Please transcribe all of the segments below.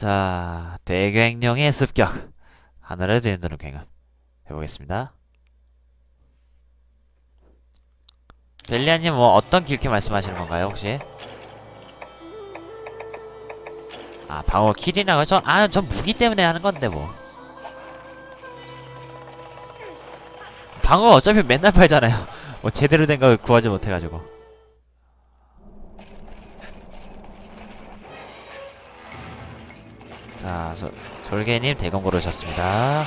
자, 대갱령의 습격. 하늘을 드는드는 굉음. 해보겠습니다. 벨리아님 뭐 어떤 길게 말씀하시는 건가요, 혹시? 아, 방어 킬이라고 저, 아, 전 무기 때문에 하는 건데 뭐. 방어 어차피 맨날 팔잖아요. 뭐 제대로 된거 구하지 못해가지고. 자, 저, 졸개님 대공 고르셨습니다.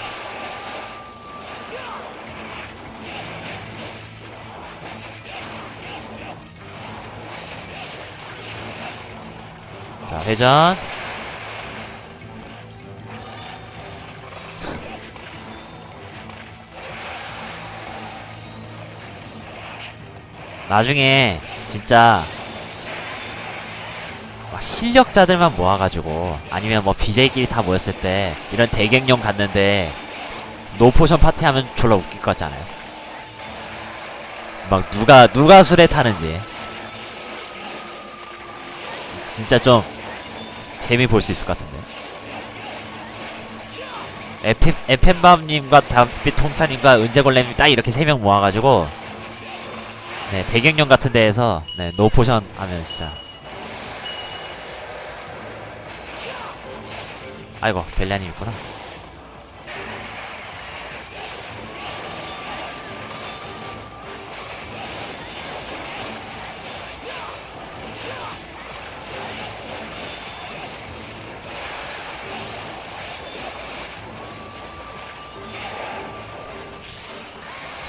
자, 회전. 나중에 진짜 막 실력자들만 모아가지고 아니면 뭐 BJ끼리 다 모였을 때 이런 대갱용 갔는데 노포션 파티 하면 졸라 웃길 것 같잖아요. 막 누가 누가 술에 타는지 진짜 좀 재미 볼 수 있을 것 같은데. 에페, 에펜밤님과 담빛 통차님과 은재골렘님 딱 이렇게 세 명 모아가지고 네 대경령 같은 데에서 네 노포션 하면 진짜 아이고 벨리아님 있구나.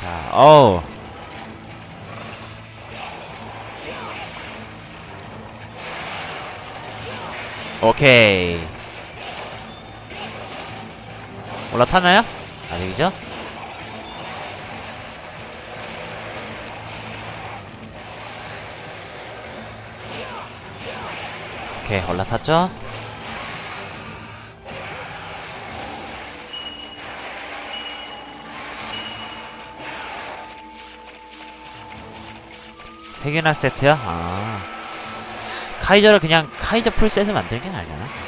자 어우. 오케이 올라타나요? 아직이죠? 오케이 올라탔죠? 세 개나 세트야? 아 카이저를 그냥 카이저 풀셋을 만들긴 하려나?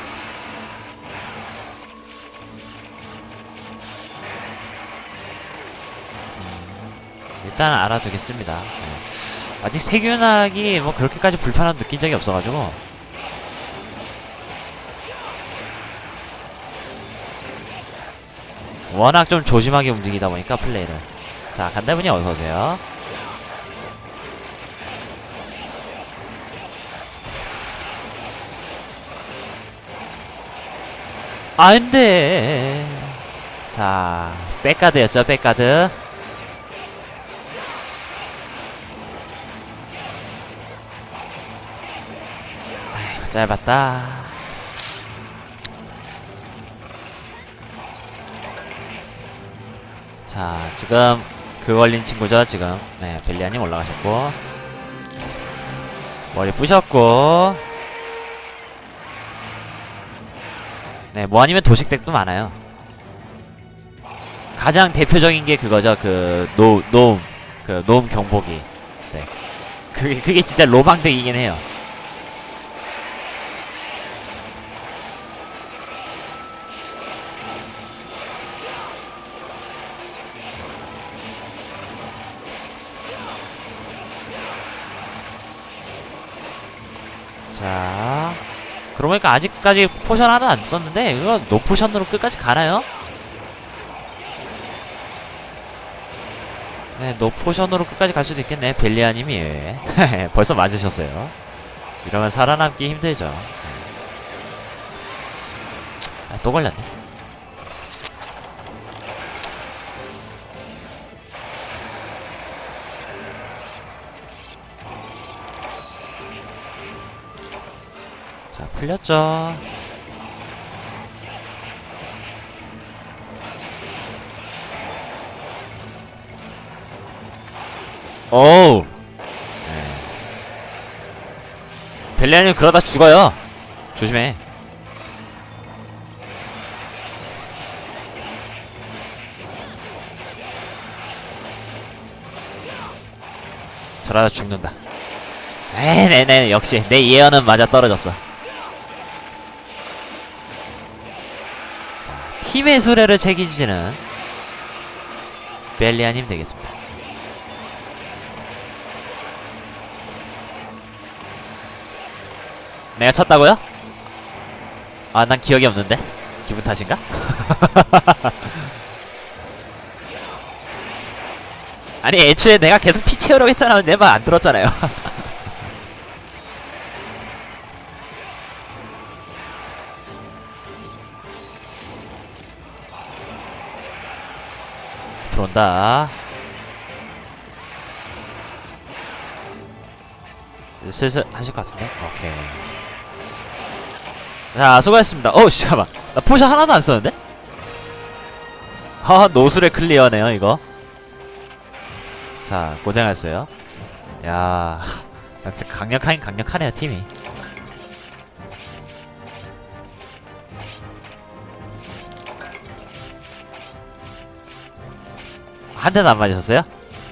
일단 알아두겠습니다. 네. 아직 세균학이 뭐 그렇게까지 불편함 느낀 적이 없어가지고. 워낙 좀 조심하게 움직이다 보니까 플레이를 자 간다분이 어서오세요. 안돼 자 백가드였죠 백가드 짧았다. 자 지금 그 걸린 친구죠 지금. 네 벨리아님 올라가셨고. 머리 부셨고. 네 뭐 아니면 도식덱도 많아요. 가장 대표적인 게 그거죠 그 노, 노움. 그 노움 경보기 네 그게 그게 진짜 로망덱이긴 해요 자, 그러고 보니까 아직까지 포션 하나 안 썼는데 이거 노포션으로 끝까지 가나요? 네, 노포션으로 끝까지 갈 수도 있겠네. 벨리아님이 벌써 맞으셨어요. 이러면 살아남기 힘들죠. 네. 아, 또 걸렸네. 자, 풀렸죠. 오우. 네. 벨리아님 그러다 죽어요. 조심해. 저러다 죽는다. 에이, 네네, 역시 내 예언은 맞아 떨어졌어. 팀의 수레를 책임지는 벨리아님 되겠습니다. 내가 쳤다고요? 아, 난 기억이 없는데? 기분 탓인가? 아니, 애초에 내가 계속 피 채우려고 했잖아. 내 말 안 들었잖아요. 들어온다. 슬슬 하실 것 같은데? 오케이. 자, 수고하셨습니다. 어우, 씨, 잠깐만. 나 포션 하나도 안 썼는데? 하, 노술의 클리어네요, 이거. 자, 고생하셨어요. 야, 야, 진짜 강력하긴 강력하네요, 팀이. 한 대도 안 맞으셨어요?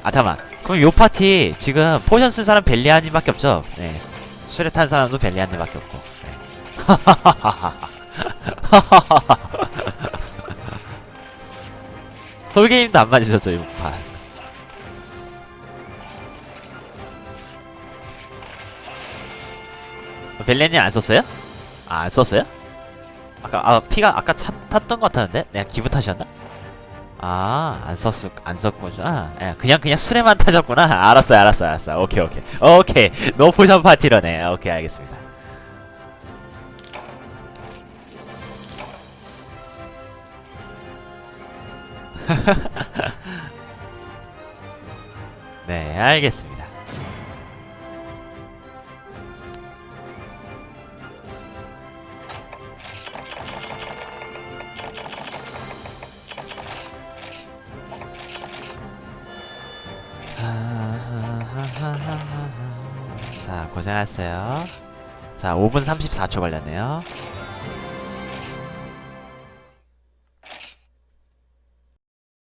아 잠깐만 그럼 요 파티 지금 포션 쓴 사람 벨리아님 밖에 없죠? 네 술에 탄 사람도 벨리아님 밖에 없고 네. 솔게임도 안 맞으셨죠 이번 판 벨리아님 안 썼어요? 아, 안 썼어요? 아까 아 피가 아까 차, 탔던 것 같았는데 내가 기분 탓이었나? 아, 안 썼을, 안 썼구나. 예, 그냥, 그냥 술에만 타셨구나. 알았어요, 알았어요, 알았어요. 오케이, 오케이. 오케이. 노포션 파티러네. 오케이, 알겠습니다. 네, 알겠습니다. 자, 고생하셨어요. 자, 5분 34초 걸렸네요.